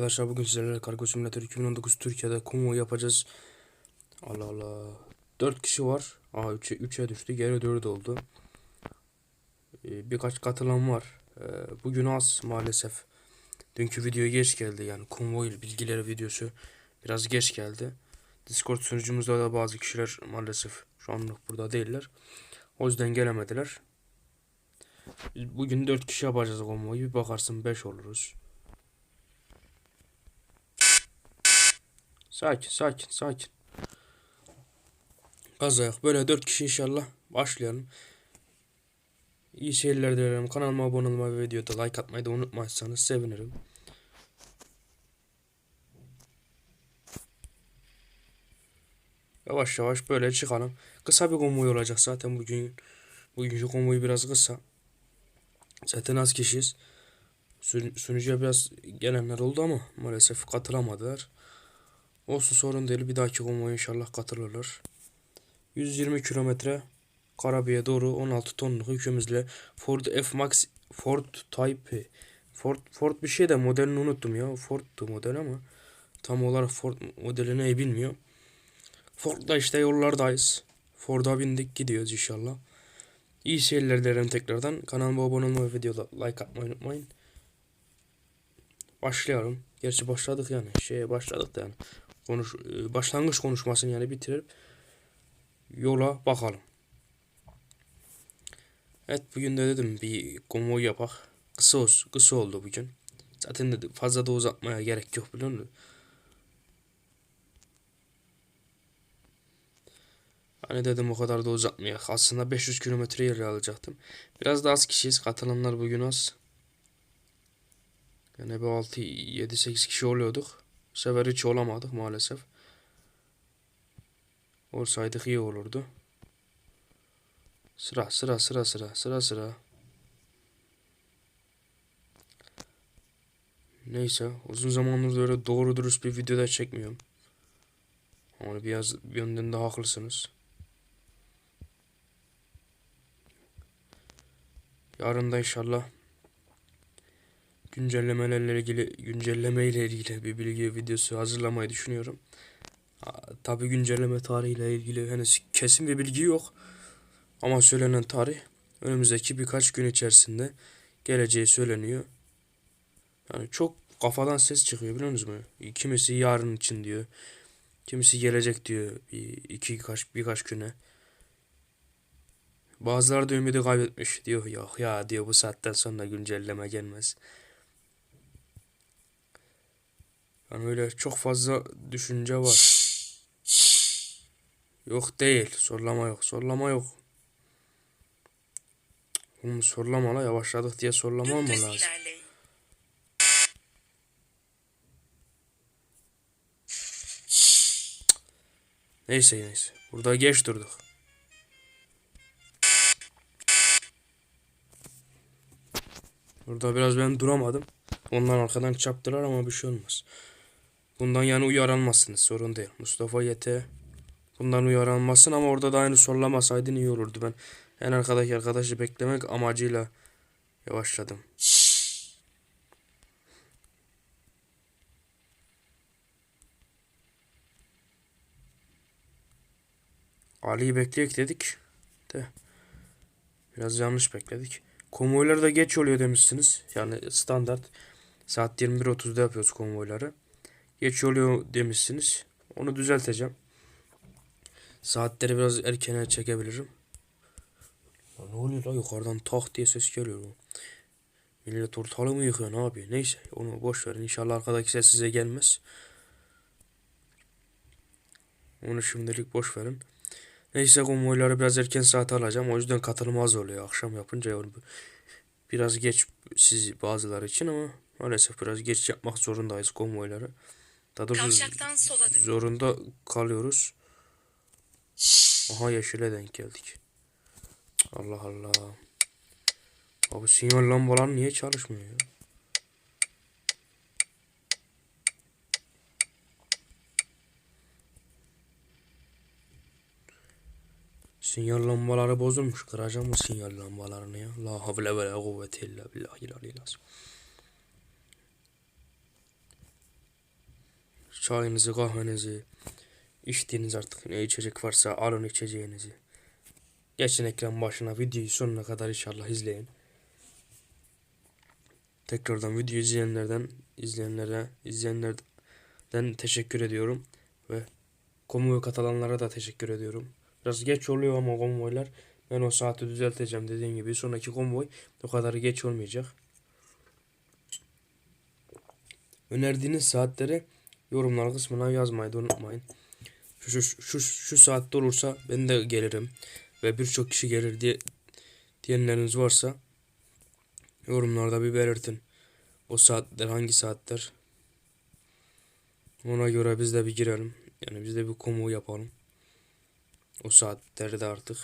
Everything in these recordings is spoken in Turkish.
arkadaşlar bugün sizlerle Kargo Simülatör 2019 Türkiye'de konvoy yapacağız. Allah Allah. 4 kişi var. Aa 3'e 3'e düştü. Geri 4 oldu. Ee, birkaç katılan var. Ee, bugün az maalesef. Dünkü video geç geldi yani konvoy bilgileri videosu biraz geç geldi. Discord sunucumuzda da bazı kişiler maalesef şu anlık burada değiller. O yüzden gelemediler. Bugün 4 kişi yapacağız konvoyu. Bir bakarsın 5 oluruz. Sakin sakin sakin. Gaz ayak. Böyle 4 kişi inşallah başlayalım. İyi seyirler dilerim. Kanalıma abone olmayı ve videoda like atmayı da unutmazsanız sevinirim. Yavaş yavaş böyle çıkalım. Kısa bir konvoy olacak zaten bugün. Bugünkü konvoy biraz kısa. Zaten az kişiyiz. Sun- Sunucuya biraz gelenler oldu ama maalesef katılamadılar. Olsun sorun değil. Bir dahaki konvoya inşallah katılırlar. 120 kilometre Karabük'e doğru 16 tonluk yükümüzle Ford F-Max Ford Type Ford, Ford bir şey de modelini unuttum ya. Ford'tu model ama tam olarak Ford modelini bilmiyor. Ford'da işte yollardayız. Ford'a bindik gidiyoruz inşallah. İyi seyirler dilerim tekrardan. Kanalıma abone olmayı ve videoda like atmayı unutmayın. Başlayalım. Gerçi başladık yani. Şeye başladık da yani. Konuş, e, başlangıç konuşmasını yani bitirip yola bakalım. Evet bugün de dedim bir konvoy yapak. Kısa olsun, kısa oldu bugün. Zaten de fazla da uzatmaya gerek yok biliyor musun? Hani dedim o kadar da uzatmaya. Aslında 500 kilometre yer alacaktım. Biraz da az kişiyiz. Katılanlar bugün az. Yani bir 6 7 8 kişi oluyorduk. Bu sefer hiç olamadık maalesef. Olsaydık iyi olurdu. Sıra sıra sıra sıra sıra sıra. Neyse uzun zamandır öyle doğru dürüst bir videoda çekmiyorum. Ama biraz bir yönden de haklısınız. Yarın da inşallah güncellemelerle ilgili güncelleme ile ilgili bir bilgi videosu hazırlamayı düşünüyorum. Tabi güncelleme tarihiyle ilgili henüz kesin bir bilgi yok. Ama söylenen tarih önümüzdeki birkaç gün içerisinde geleceği söyleniyor. Yani çok kafadan ses çıkıyor biliyor musunuz? Kimisi yarın için diyor. Kimisi gelecek diyor bir iki birkaç birkaç güne. Bazıları da ümidi kaybetmiş diyor yok ya diyor bu saatten sonra güncelleme gelmez. Yani öyle çok fazla düşünce var. Yok değil. Sorlama yok. Sorlama yok. Oğlum sorlama la yavaşladık diye sorlama mı lazım? ilerleyin. Neyse neyse. Burada geç durduk. Burada biraz ben duramadım. Onlar arkadan çarptılar ama bir şey olmaz. Bundan yani uyarılmazsınız. Sorun değil. Mustafa Yete bundan uyarılmasın ama orada da aynı sollamasaydın iyi olurdu. Ben en arkadaki arkadaşı beklemek amacıyla yavaşladım. Ali'yi bekleyek dedik. De biraz yanlış bekledik. Konvoylar da geç oluyor demişsiniz. Yani standart saat 21.30'da yapıyoruz konvoyları. Geç oluyor demişsiniz. Onu düzelteceğim. Saatleri biraz erkene çekebilirim. Ya ne oluyor la yukarıdan tak diye ses geliyor. Millet ortalığı mı yıkıyor ne yapıyor? Neyse onu boş verin. İnşallah arkadaki ses size gelmez. Onu şimdilik boş verin. Neyse konvoyları biraz erken saate alacağım. O yüzden katılım az oluyor. Akşam yapınca biraz geç siz bazıları için ama maalesef biraz geç yapmak zorundayız konvoyları. Daha doğrusu Kavşaktan sola dön. zorunda kalıyoruz. Aha yeşile denk geldik. Allah Allah. Abi sinyal lambalar niye çalışmıyor ya? Sinyal lambaları bozulmuş. Kıracağım mı sinyal lambalarını ya? La havle ve la kuvvete illa billahi azim. Çayınızı, kahvenizi, içtiğiniz artık ne içecek varsa alın içeceğinizi. Geçin ekran başına videoyu sonuna kadar inşallah izleyin. Tekrardan video izleyenlerden, izleyenlere, izleyenlerden teşekkür ediyorum ve konvoya katılanlara da teşekkür ediyorum. Biraz geç oluyor ama konvoylar. Ben o saati düzelteceğim dediğim gibi. Sonraki konvoy o kadar geç olmayacak. Önerdiğiniz saatleri yorumlar kısmına yazmayı da unutmayın. Şu, şu, şu, şu saatte olursa ben de gelirim. Ve birçok kişi gelir diye diyenleriniz varsa yorumlarda bir belirtin. O saatler hangi saatler? Ona göre biz de bir girelim. Yani biz de bir komu yapalım. O saatlerde artık.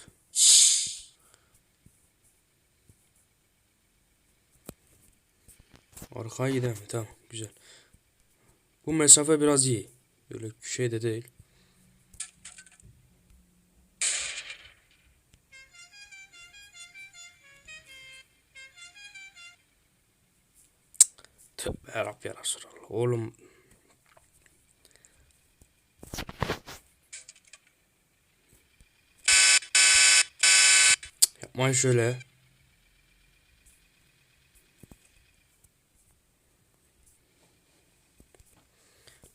Arkaya gidelim. Tamam. Güzel. Bu mesafe biraz iyi. Böyle şey de değil. Tövbe yarabbi ya Resulallah. Oğlum Yapmayın şöyle.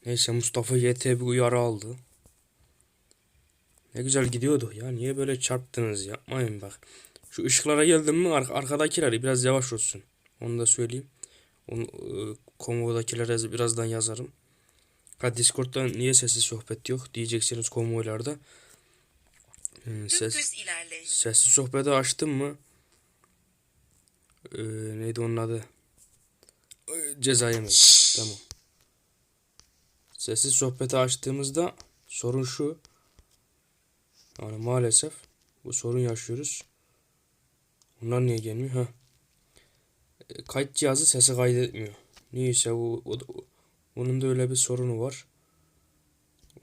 Neyse Mustafa YT bir uyarı aldı. Ne güzel gidiyordu ya. Niye böyle çarptınız? Yapmayın bak. Şu ışıklara geldim mi ar arkadakiler biraz yavaş olsun. Onu da söyleyeyim. Onu, e, konvodakilere birazdan yazarım. Ha Discord'da niye sessiz sohbet yok diyeceksiniz konvoylarda. Hmm, ses, sessiz sohbeti açtım mı? Ee, neydi onun adı? Ee, Ceza. Tamam. Sessiz sohbeti açtığımızda sorun şu. Yani maalesef bu sorun yaşıyoruz. Bunlar niye gelmiyor? Ha. E, Kayıt cihazı sesi kaydetmiyor. Niyeyse bu o, onun da öyle bir sorunu var.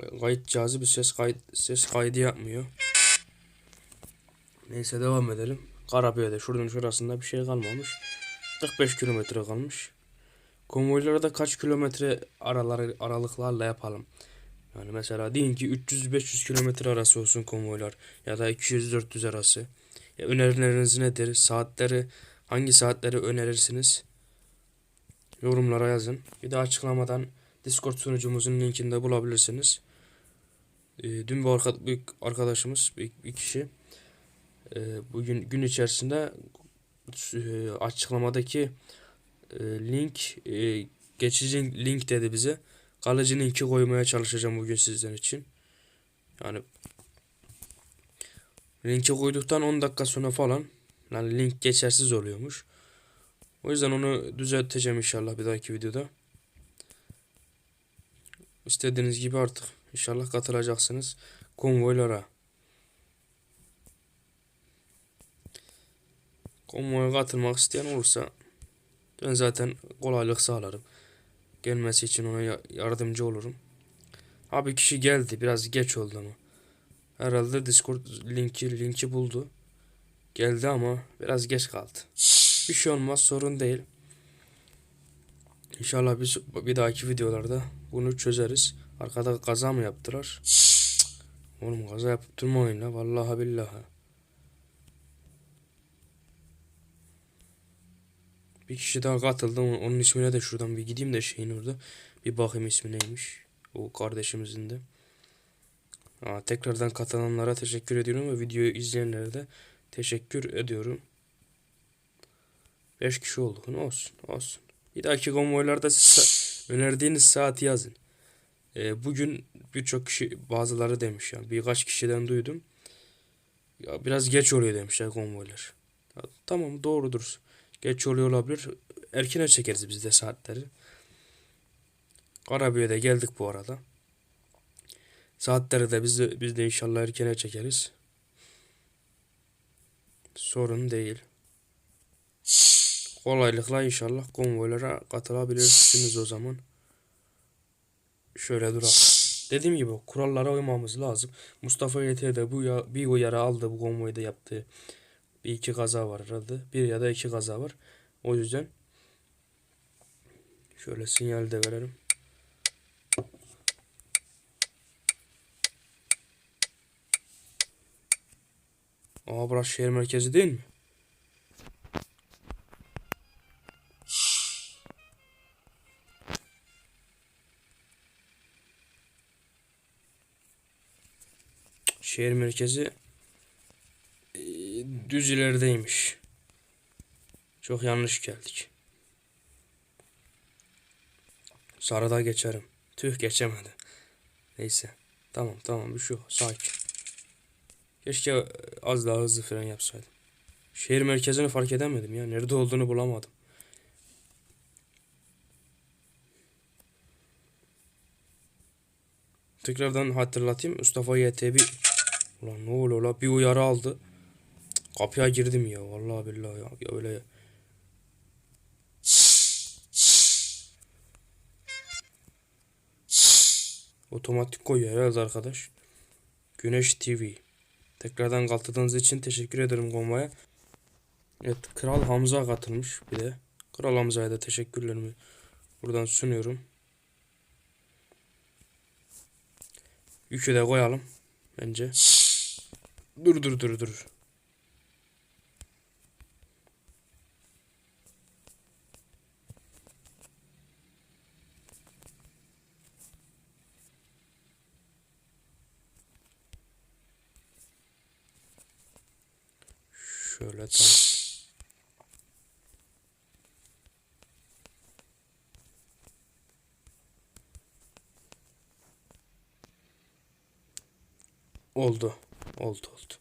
E, Kayıt cihazı bir ses kayıt ses kaydı yapmıyor. Neyse devam edelim. Karabiya'da şuradan şurasında bir şey kalmamış. 45 kilometre kalmış. Konvoyları da kaç kilometre araları aralıklarla yapalım. Yani mesela deyin ki 300-500 kilometre arası olsun konvoylar ya da 200-400 arası. Ya önerileriniz nedir? Saatleri hangi saatleri önerirsiniz? Yorumlara yazın. Bir de açıklamadan Discord sunucumuzun linkinde bulabilirsiniz. Ee, dün bir, arka- bir arkadaşımız bir, bir kişi e, bugün gün içerisinde e, açıklamadaki e, link e, geçici link dedi bize. Kalıcı linki koymaya çalışacağım bugün sizler için. Yani linki koyduktan 10 dakika sonra falan yani link geçersiz oluyormuş. O yüzden onu düzelteceğim inşallah bir dahaki videoda. İstediğiniz gibi artık inşallah katılacaksınız konvoylara. Konvoya katılmak isteyen olursa ben zaten kolaylık sağlarım. Gelmesi için ona ya- yardımcı olurum. Abi kişi geldi biraz geç oldu ama. Herhalde Discord linki linki buldu. Geldi ama biraz geç kaldı. Bir şey olmaz sorun değil. İnşallah biz bir dahaki videolarda bunu çözeriz. Arkada kaza mı yaptılar? Oğlum kaza yapıp durmayın la vallahi billahi. Bir kişi daha katıldı. Onun ismine de şuradan bir gideyim de şeyin orada. Bir bakayım ismi neymiş. O kardeşimizin de. Aa, tekrardan katılanlara teşekkür ediyorum ve videoyu izleyenlere de teşekkür ediyorum. 5 kişi olduk. Olsun. Olsun. Bir dahaki konvoylarda siz önerdiğiniz saati yazın. Ee, bugün birçok kişi bazıları demiş ya. Birkaç kişiden duydum. Ya biraz geç oluyor demişler konvoylar. Ya, tamam doğrudur. Geç oluyor olabilir. Erkene çekeriz biz de saatleri. Karabüye'de geldik bu arada. Saatleri de biz de, biz de inşallah erkene çekeriz. Sorun değil. Kolaylıkla inşallah konvoylara katılabilirsiniz o zaman. Şöyle duralım. Dediğim gibi kurallara uymamız lazım. Mustafa YT de bu ya, bir uyarı aldı bu konvoyda yaptığı bir iki kaza var herhalde. Bir ya da iki kaza var. O yüzden şöyle sinyal de verelim. Aa burası şehir merkezi değil mi? Şehir merkezi düz ilerideymiş. Çok yanlış geldik. Sarıda geçerim. Tüh geçemedi. Neyse. Tamam tamam bir şey yok. Sakin. Keşke az daha hızlı fren yapsaydım. Şehir merkezini fark edemedim ya. Nerede olduğunu bulamadım. Tekrardan hatırlatayım. Mustafa YTB Ulan ne oluyor la? Bir uyarı aldı. Kapıya girdim ya. Vallahi billahi ya. ya öyle Otomatik koyuyor herhalde arkadaş. Güneş TV. Tekrardan katıldığınız için teşekkür ederim konvoya. Evet Kral Hamza katılmış bir de. Kral Hamza'ya da teşekkürlerimi buradan sunuyorum. Yükü de koyalım bence. Dur dur dur dur. Tamam. Oldu. Oldu oldu.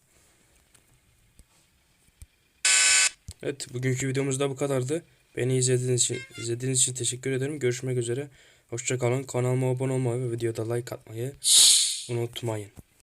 Evet bugünkü videomuz da bu kadardı. Beni izlediğiniz için, izlediğiniz için teşekkür ederim. Görüşmek üzere. Hoşçakalın. Kanalıma abone olmayı ve videoda like atmayı unutmayın.